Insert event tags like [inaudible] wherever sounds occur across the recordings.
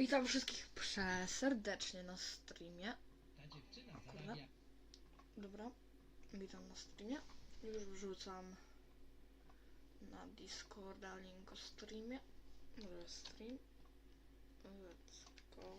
Witam wszystkich przeserdecznie na streamie. Dobra, witam na streamie. Już wrzucam na Discorda link o streamie. Stream. Let's go.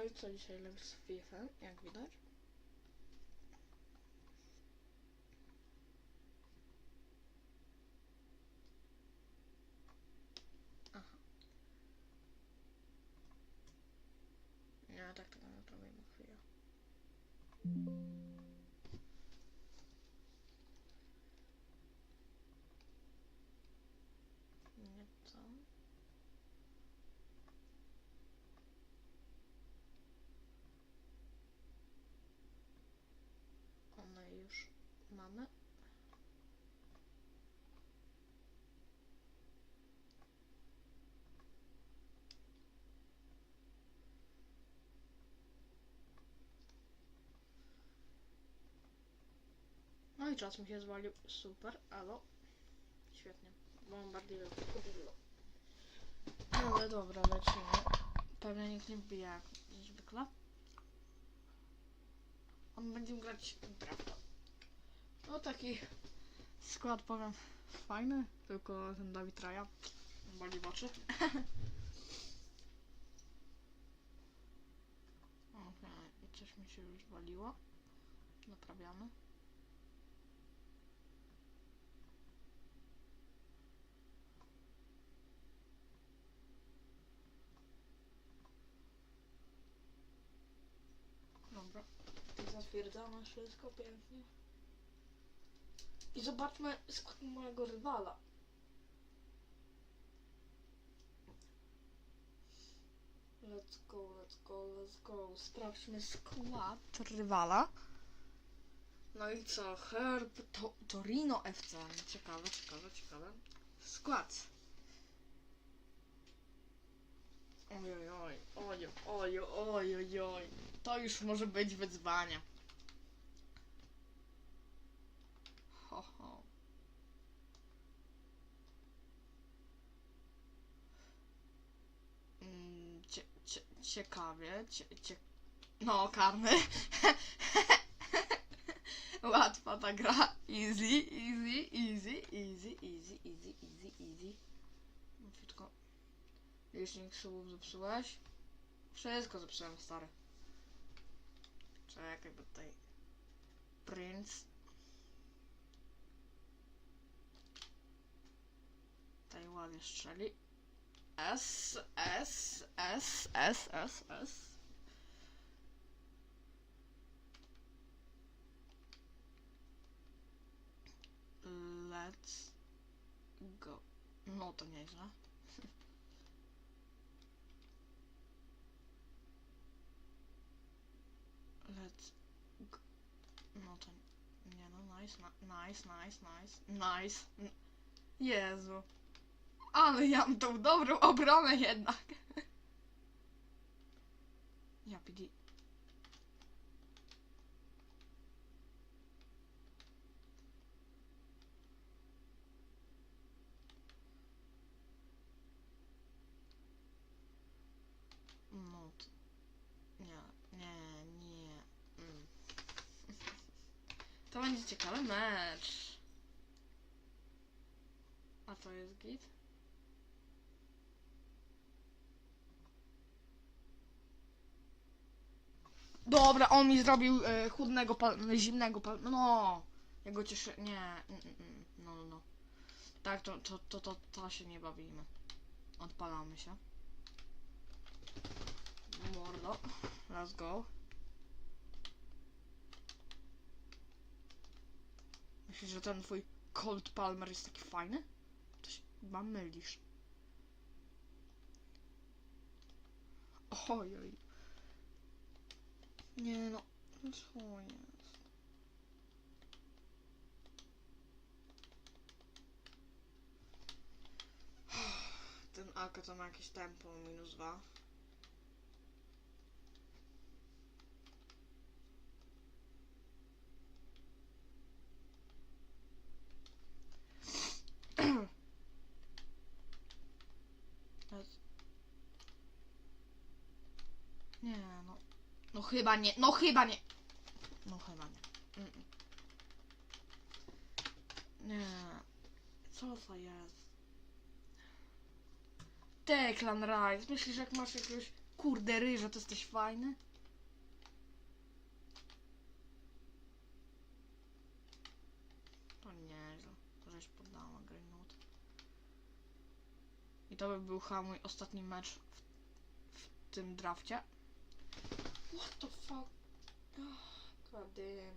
No i co dzisiaj level z FIFA, jak widać. Aha. Nie, tak tego nie zrobimy chwilę. Nie to. One już mamy. No i czas mi się zwalił. Super, alo. Świetnie. Bombardier kudillo. Ale dobra, lecimy. Pewnie nikt nie wbija jak zwykle. On będzie grać prawda. No taki skład powiem fajny, tylko ten Dawid Raja boli w. [laughs] Okej, i coś mi się już waliło. Naprawiamy. Dobra. Zatwierdzamy wszystko pięknie. I zobaczmy skład mojego rywala. Let's go, let's go, let's go. Sprawdźmy skład rywala. No i co? Herb to, Torino FC. Ciekawe, ciekawe, ciekawe. Skład. Oj, oj, oj, oj, oj, oj, oj, oj. To już może być wyzwanie. Ho, ho. Mm, cie, cie, ciekawie, cie, cie... No, karny. [laughs] Łatwa ta gra. Easy, easy, easy, easy, easy, easy, easy, easy. Tylko... Licznik słów zepsułeś? Wszystko zepsułem, stary. Czekaj, bo tutaj... Prince. Tutaj ładnie strzeli. S, S, S, S, S, S. Let's go. No to nieźle. Let's go. No to nie no, nice, nice, nice, nice, nice. Jezu. Ale ja mam tą dobrą obronę jednak. Ja PD. No. Nie, nie, nie. Mm. To będzie ciekawy mecz. A to jest git? Dobra, on mi zrobił e, chudnego, pal, zimnego pal, no. Ja go cieszę, nie, mm, mm, mm, no, no, no. Tak, to, to, to, to, to się nie bawimy. Odpalamy się. Mordo, let's go. Myślisz, że ten twój Cold Palmer jest taki fajny? To się chyba mylisz. Ojoj. Nie no, co jest? [sighs] Ten Aka to ma jakieś tempo minus dwa. [clears throat] Nie no. No chyba nie, no chyba nie. No chyba nie. Nie. Co to jest? Declan Rice. Myślisz, jak masz jakiegoś kurde ryża, to jesteś fajny? To nieźle. To żeś poddała Greenwood. I to by był chyba mój ostatni mecz w, w tym drafcie. What the fuck? God damn.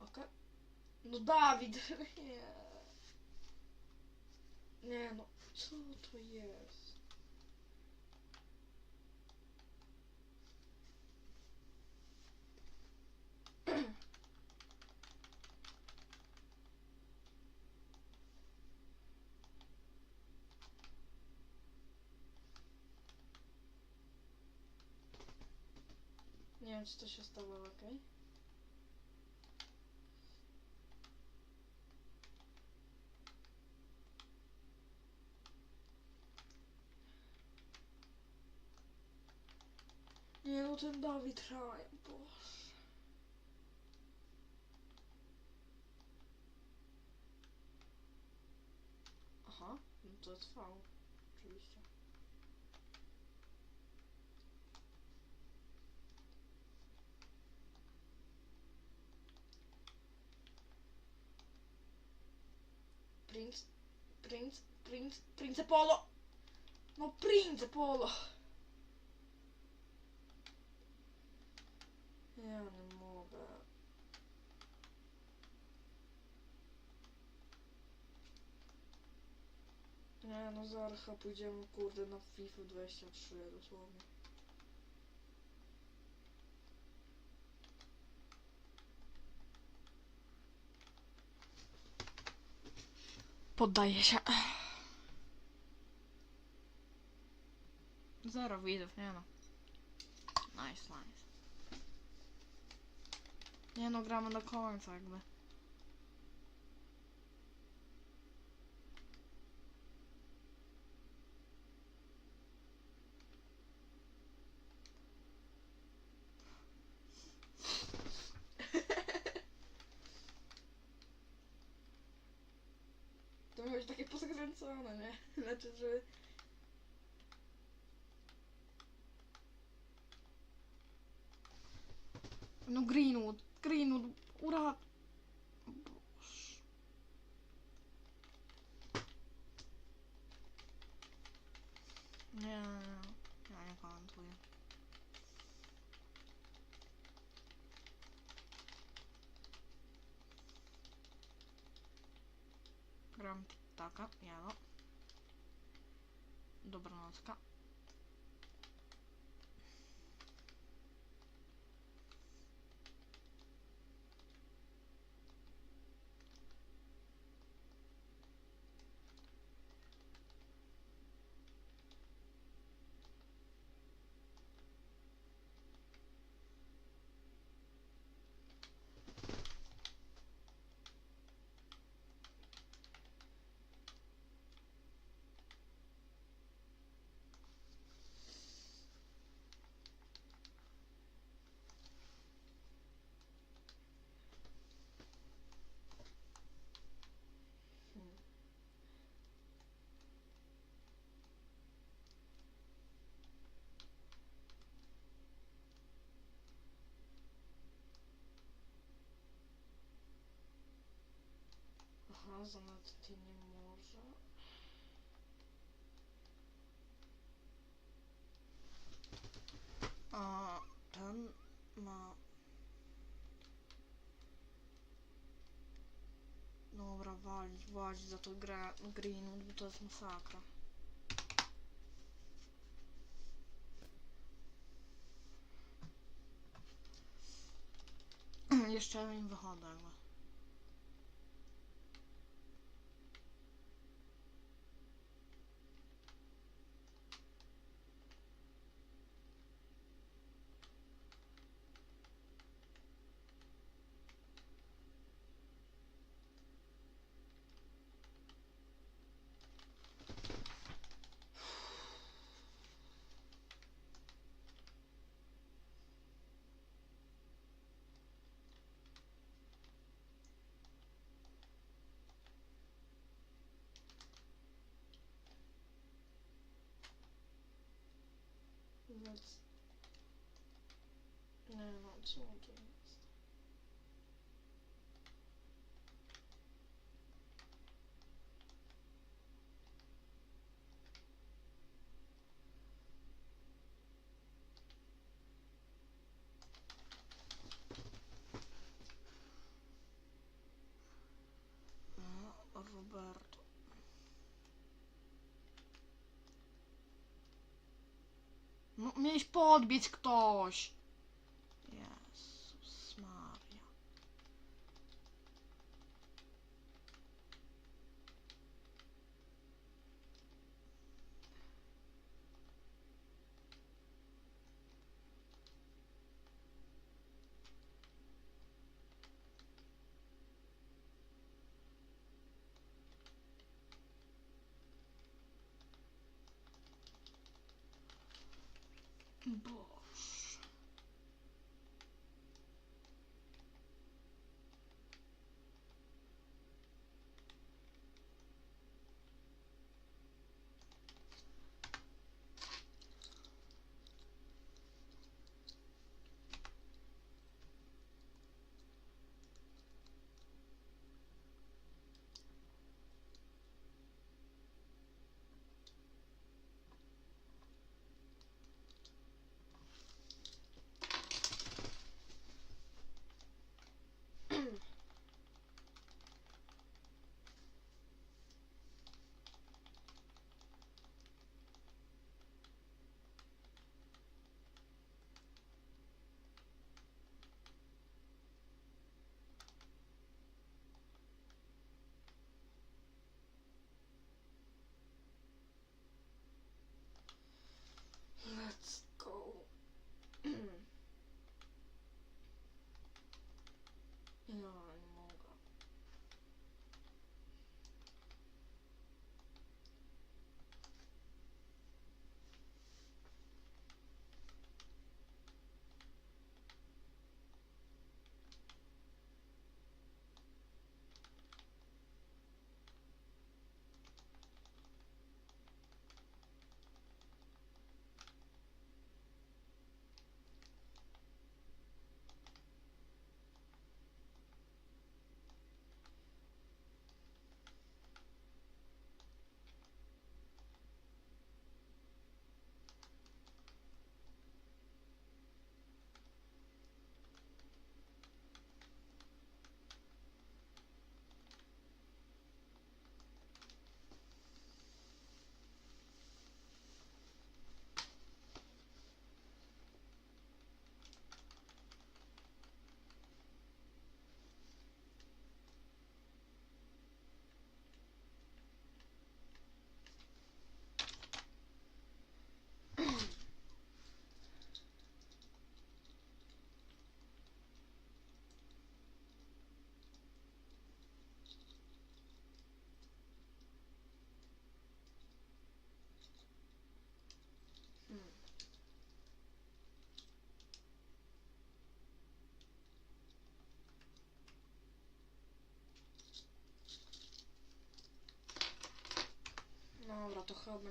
Okej. No. Nie [laughs] no, co to jest? Nie wiem, czy to się stało. Nie no, ten Dawid Ryan, boże. Aha, no to trwał, oczywiście. Prince, Prince, Prince, Prince Polo! No Prince Polo! Ja nie mogę. Nie no Zarcha pójdziemy kurde na FIFA 23 dosłownie. Poddaję się. Zero widzów, nie no. Nice, nice. Nie no, gramy do końca jakby. To miałeś takie pozakręcone, nie? [laughs] Znaczy, że... No Greenwood, прям так отмяло. Добро носка. A zanadto nie może. A ten ma... Dobra, walić, walić za to gra Greenwood, bo to jest masakra. [clears throat] Jeszcze im wychodzę. That's... No, not talking. miałeś podbić ktoś. Boy. Otto Hermann